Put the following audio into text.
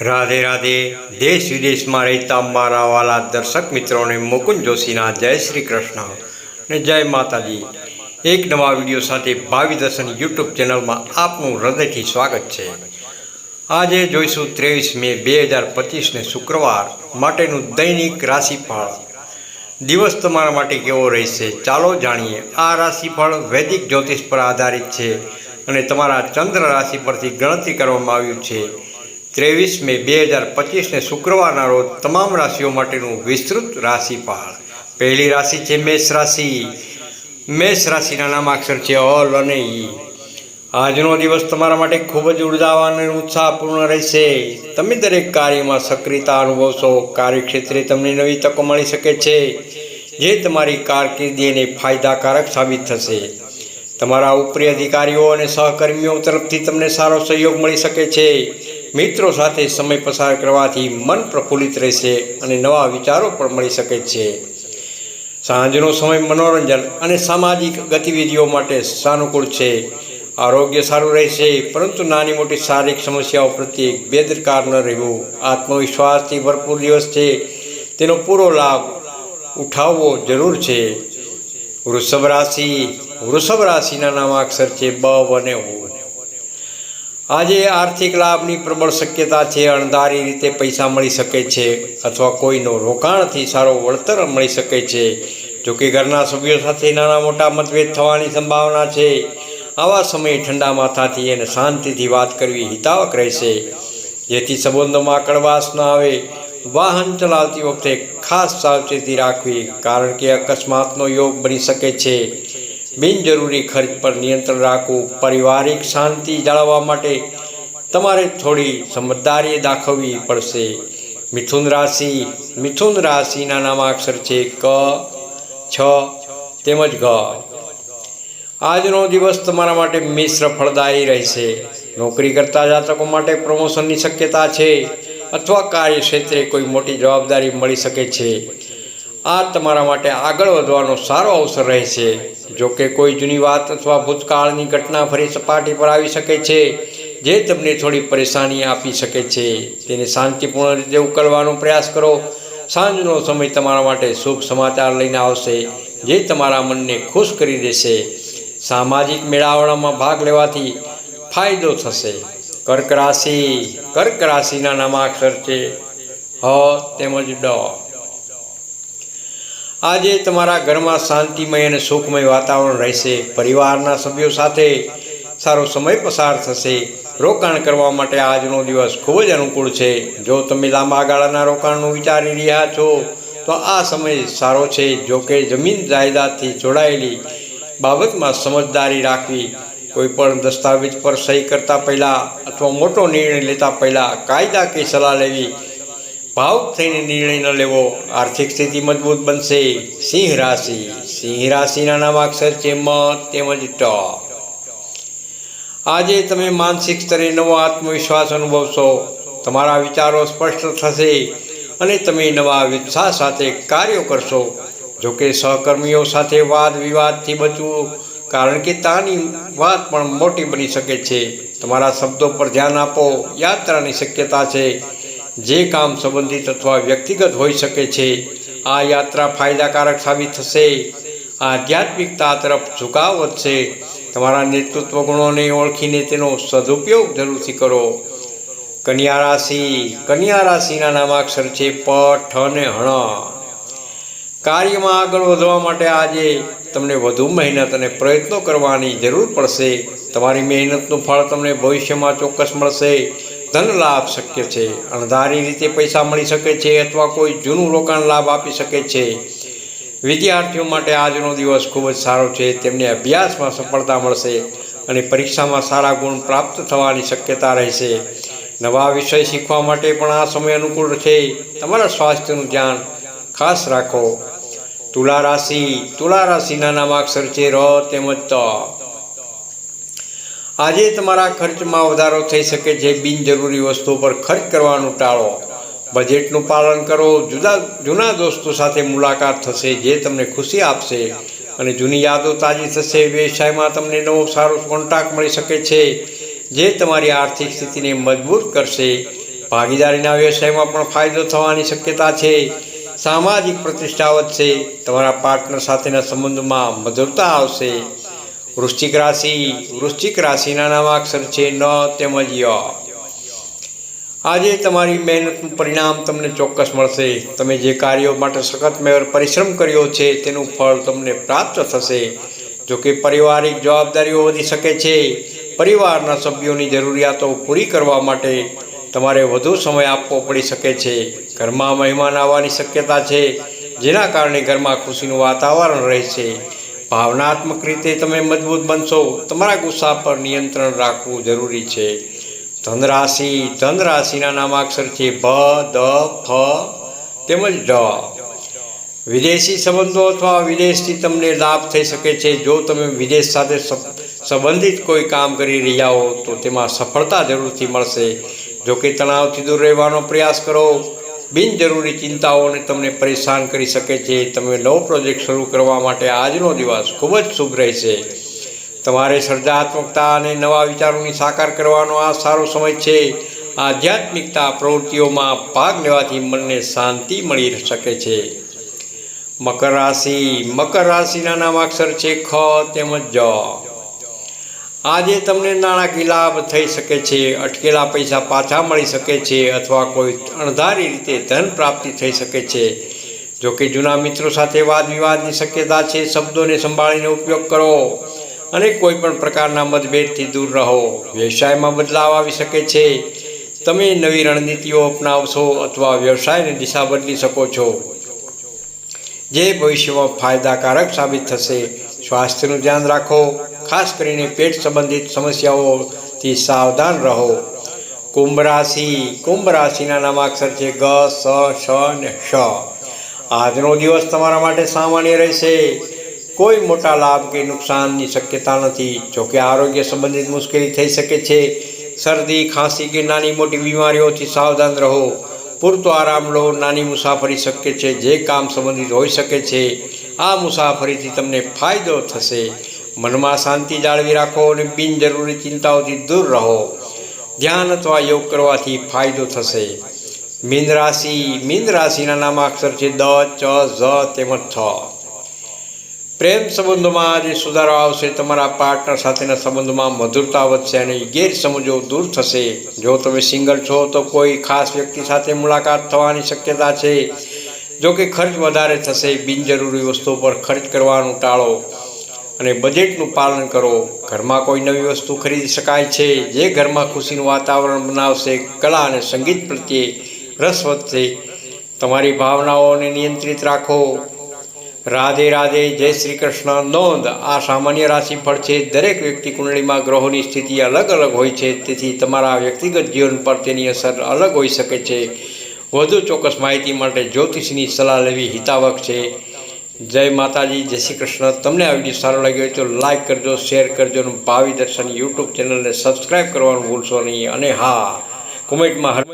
રાધે રાધે, દેશ વિદેશમાં રહેતા મારા વાલા દર્શક મિત્રોને મુકુંદ જોશીના જય શ્રી કૃષ્ણ અને જય માતાજી. એક નવા વીડિયો સાથે ભાવિ દર્શન યુટ્યુબ ચેનલમાં આપનું હૃદયથી સ્વાગત છે. આજે જોઈશું ત્રેવીસ મે બે હજાર પચીસને શુક્રવાર માટેનું દૈનિક રાશિફળ. દિવસ તમારા માટે કેવો રહેશે ચાલો જાણીએ. આ રાશિફળ વૈદિક જ્યોતિષ પર આધારિત છે અને તમારા ચંદ્ર રાશિ પરથી ગણતરી કરવામાં આવ્યું છે. ત્રેવીસ મે બે હજાર પચીસને શુક્રવારના રોજ તમામ રાશિઓ માટેનું વિસ્તૃત રાશિફળ. પહેલી રાશિ છે મેષ રાશિ. મેષ રાશિના નામાક્ષર છે અલ અને ઈ. આજનો દિવસ તમારા માટે ખૂબ જ ઉર્જાવાન અને ઉત્સાહપૂર્ણ રહેશે. તમે દરેક કાર્યમાં સક્રિયતા અનુભવશો. કાર્યક્ષેત્રે તમને નવી તકો મળી શકે છે, જે તમારી કારકિર્દીને ફાયદાકારક સાબિત થશે. તમારા ઉપરી અધિકારીઓ અને સહકર્મીઓ તરફથી તમને સારો સહયોગ મળી શકે છે. મિત્રો સાથે સમય પસાર કરવાથી મન પ્રફુલ્લિત રહેશે અને નવા વિચારો પણ મળી શકે છે. સાંજનો સમય મનોરંજન અને સામાજિક ગતિવિધિઓ માટે સાનુકૂળ છે. આરોગ્ય સારું રહેશે, પરંતુ નાની મોટી શારીરિક સમસ્યાઓ પ્રત્યે બેદરકાર ન રહેવું. આત્મવિશ્વાસથી ભરપૂર દિવસ છે. તેનો પૂરો લાભ ઉઠાવવો જરૂર છે. વૃષભ રાશિ, વૃષભ રાશિના નામાક્ષર છે બ અને ઉ. આજે આર્થિક લાભની પ્રબળ શક્યતા છે, અણધારી રીતે પૈસા મળી શકે છે અથવા કોઈનો રોકાણથી સારો વળતર મળી શકે છે. જોકે ઘરના સભ્યો સાથે નાના મોટા મતભેદ થવાની સંભાવના છે. આવા સમયે ઠંડા માથાથી અને શાંતિથી વાત કરવી હિતાવક રહેશે. જેથી સંબંધોમાં કડવાશ ન આવે. વાહન ચલાવતી વખતે ખાસ સાવચેતી રાખવી કારણ કે અકસ્માતનો યોગ બની શકે છે. બિનજરૂરી ખર્ચ પર નિયંત્રણ રાખવું, પારિવારિક શાંતિ જાળવવા માટે તમારે થોડી સમજદારી દાખવવી પડશે. મિથુન રાશિ, મિથુન રાશિના નામાક્ષર છે ક, છ, તેમજ ઘ. આજનો દિવસ તમારા માટે મિશ્ર ફળદાયી રહેશે. નોકરી કરતા જાતકો માટે પ્રમોશનની શક્યતા છે અથવા કાર્યક્ષેત્રે કોઈ મોટી જવાબદારી મળી શકે છે. આ તમારા માટે આગળ વધવાનો સારો અવસર રહેશે. જો કે કોઈ જૂની વાત અથવા ભૂતકાળની ઘટના ફરી સપાટી પર આવી શકે છે, જે તમને થોડી પરેશાની આપી શકે છે, તેને શાંતિપૂર્ણ રીતે ઉકેલવાનો પ્રયાસ કરો. સાંજનો સમય તમારા માટે શુભ સમાચાર લઈને આવશે, જે તમારા મનને ખુશ કરી દેશે. સામાજિક મેળાવડામાં ભાગ લેવાથી ફાયદો થશે. કર્ક રાશિ, કર્ક રાશિના નામાક્ષર છે. હ, તેમજ ડ. આજે તમારા ઘરમાં શાંતિમય અને સુખમય વાતાવરણ રહેશે. પરિવારના સભ્યો સાથે સારો સમય પસાર થશે. રોકાણ કરવા માટે આજનો દિવસ ખૂબ જ અનુકૂળ છે. જો તમે લાંબા ગાળાના રોકાણનું વિચારી રહ્યા છો, તો આ સમય સારો છે. જો કે જમીન જાયદાદથી જોડાયેલી બાબતમાં સમજદારી રાખવી, કોઈ પણ દસ્તાવેજ પર સહી કરતા પહેલાં અથવા મોટો નિર્ણય લેતા પહેલાં કાયદા કે સલાહ લેવી ભાવ થઈને નિર્ણય ન લેવો, આર્થિક સ્થિતિ મજબૂત બનશે. સિંહ રાશિ. સિંહ રાશિના નામાક્ષર છે મ તેમજ ટ. આજે તમે માનસિક સ્તરે નવો આત્મવિશ્વાસ અનુભવશો. તમારા વિચારો સ્પષ્ટ થશે અને તમે નવા ઉત્સાહ સાથે કાર્યો કરશો. જોકે સહકર્મીઓ સાથે વાદ વિવાદથી બચવું કારણ કે તાની વાત પણ મોટી બની શકે છે. તમારા શબ્દો પર ધ્યાન આપો. યાત્રાની શક્યતા છે. જે કામ સંબંધિત અથવા વ્યક્તિગત હોઈ શકે છે, આ યાત્રા ફાયદાકારક સાબિત થશે. આધ્યાત્મિકતા તરફ ઝુકાવ વધશે. તમારા નેતૃત્વ ગુણોને ઓળખીને તેનો સદુપયોગ જરૂરથી કરો. કન્યા રાશિ, કન્યા રાશિના નામાક્ષર છે પ ઠ અને હણ. કાર્યમાં આગળ વધવા માટે આજે તમને વધુ મહેનત અને પ્રયત્નો કરવાની જરૂર પડશે. તમારી મહેનતનું ફળ તમને ભવિષ્યમાં ચોક્કસ મળશે. ધન લાભ શક્ય છે. અણધારી રીતે પૈસા મળી શકે છે અથવા કોઈ જૂનું રોકાણ લાભ આપી શકે છે. વિદ્યાર્થીઓ માટે આજનો દિવસ ખૂબ જ સારો છે. તેમને અભ્યાસમાં સફળતા મળશે અને પરીક્ષામાં સારા ગુણ પ્રાપ્ત થવાની શક્યતા રહેશે. નવા વિષય શીખવા માટે પણ આ સમય અનુકૂળ છે. તમારા સ્વાસ્થ્યનું ધ્યાન ખાસ રાખો. તુલા રાશિ, તુલા રાશિના નામાક્ષર છે ર તેમજ ત. આજે તમારા ખર્ચમાં વધારો થઈ શકે છે બિનજરૂરી વસ્તુઓ પર ખર્ચ કરવાનું ટાળો. બજેટનું પાલન કરો. જુદા, જૂના દોસ્તો સાથે મુલાકાત થશે જે તમને ખુશી આપશે અને જૂની યાદો તાજી થશે. વ્યવસાયમાં તમને નવો સારો કોન્ટ્રાક્ટ મળી શકે છે જે તમારી આર્થિક સ્થિતિને મજબૂત કરશે. ભાગીદારીના વ્યવસાયમાં પણ ફાયદો થવાની શક્યતા છે. સામાજિક પ્રતિષ્ઠા વધશે. તમારા પાર્ટનર સાથેના સંબંધમાં મધુરતા આવશે. વૃશ્ચિક રાશિ, વૃશ્ચિક રાશિના નામાક્ષર છે ન તેમજ ય. આજે તમારી મહેનતનું પરિણામ તમને ચોક્કસ મળશે. તમે જે કાર્યો માટે સખત મેળ પરિશ્રમ કર્યો છે, તેનું ફળ તમને પ્રાપ્ત થશે. જો કે પારિવારિક જવાબદારીઓ વધી શકે છે. પરિવારના સભ્યોની જરૂરિયાતો પૂરી કરવા માટે તમારે વધુ સમય આપવો પડી શકે છે. ઘરમાં મહેમાન આવવાની શક્યતા છે, જેના કારણે ઘરમાં ખુશીનું વાતાવરણ રહેશે ભાવનાત્મક રીતે તમે મજબૂત બનશો. તમારા ગુસ્સા પર નિયંત્રણ રાખવું જરૂરી છે. ધનરાશિ, ધનરાશિના નામાક્ષર છે ભ, દ, ફ તેમજ ઢ વિદેશી સંબંધો અથવા વિદેશથી તમને લાભ થઈ શકે છે. જો તમે વિદેશ સાથે સંબંધિત કોઈ કામ કરી રહ્યા હો, તો તેમાં સફળતા જરૂરથી મળશે. જો કે તણાવથી દૂર રહેવાનો પ્રયાસ કરો. બિનજરૂરી ચિંતાઓને તમને પરેશાન કરી શકે છે. તમે નવો પ્રોજેક્ટ શરૂ કરવા માટે આજનો દિવસ ખૂબ જ શુભ રહેશે. તમારે સર્જનાત્મકતા અને નવા વિચારોની સાકાર કરવાનો આ સારો સમય છે. આધ્યાત્મિકતા પ્રવૃત્તિઓમાં ભાગ લેવાથી મનને શાંતિ મળી શકે છે. મકર રાશિ, મકર રાશિના નામાક્ષર છે ખ તેમજ જ. આજે તમને નાણાકીય લાભ થઈ શકે છે, અટકેલા પૈસા પાછા મળી શકે છે અથવા કોઈ અણધારી રીતે ધન પ્રાપ્તિ થઈ શકે છે. જો કે જૂના મિત્રો સાથે વાદ વિવાદની શક્યતા છે, શબ્દોને સંભાળીને ઉપયોગ કરો અને કોઈ પણ પ્રકારના મતભેદથી દૂર રહો. વ્યવસાયમાં બદલાવ આવી શકે છે. તમે નવી રણનીતિઓ અપનાવશો અથવા વ્યવસાયની દિશા બદલી શકો છો. જે ભવિષ્યમાં ફાયદાકારક સાબિત થશે. સ્વાસ્થ્યનું ધ્યાન રાખો. ખાસ કરીને પેટ સંબંધિત સમસ્યાઓથી સાવધાન રહો. કુંભ રાશિ, કુંભ રાશિના નામાક્ષર છે ગ, સ, શ ને શ. આજનો દિવસ તમારા માટે સામાન્ય રહેશે. કોઈ મોટા લાભ કે નુકસાનની શક્યતા નથી. જોકે આરોગ્ય સંબંધિત મુશ્કેલી થઈ શકે છે. શરદી, ખાંસી કે નાની મોટી બીમારીઓથી સાવધાન રહો. પૂરતો આરામ લો. નાની મુસાફરી શક્ય છે. જે કામ સંબંધિત હોઈ શકે છે, આ મુસાફરીથી તમને ફાયદો થશે. મનમાં શાંતિ જાળવી રાખો અને બિનજરૂરી ચિંતાઓથી દૂર રહો. ધ્યાન અથવા યોગ કરવાથી ફાયદો થશે. મીન રાશિ, મીન રાશિના નામાક્ષર છે દ, ચ, ઝ, તેમજ થ. પ્રેમ સંબંધોમાં આજે સુધારો આવશે. તમારા પાર્ટનર સાથેના સંબંધોમાં મધુરતા વધશે અને ગેરસમજો દૂર થશે. જો તમે સિંગલ છો, તો કોઈ ખાસ વ્યક્તિ સાથે મુલાકાત થવાની શક્યતા છે. જો કે ખર્ચ વધારે થશે. બિનજરૂરી વસ્તુઓ પર ખર્ચ કરવાનું ટાળો. અને બજેટનું પાલન કરો. ઘરમાં કોઈ નવી વસ્તુ ખરીદી શકાય છે, જે ઘરમાં ખુશીનું વાતાવરણ બનાવશે, કલા અને સંગીત પ્રત્યે રસ વધશે. તમારી ભાવનાઓને નિયંત્રિત રાખો. રાધે રાધે, જય શ્રી કૃષ્ણ. નોંધ, આ સામાન્ય રાશિફળ છે. દરેક વ્યક્તિ કુંડળીમાં ગ્રહોની સ્થિતિ અલગ અલગ હોય છે. તેથી તમારા વ્યક્તિગત જીવન પર તેની અસર અલગ હોઈ શકે છે. વધુ ચોક્કસ માહિતી માટે જ્યોતિષની સલાહ લેવી હિતાવક છે. જય માતાજી, જય શ્રી કૃષ્ણ. તમને આ વીડિયો સારો લાગ્યો હોય તો લાઈક કરજો શેર કરજો અને ભાવિ દર્શન યુટ્યુબ ચેનલને સબસ્ક્રાઈબ કરવાનું ભૂલશો નહીં. અને હા કોમેન્ટમાં હર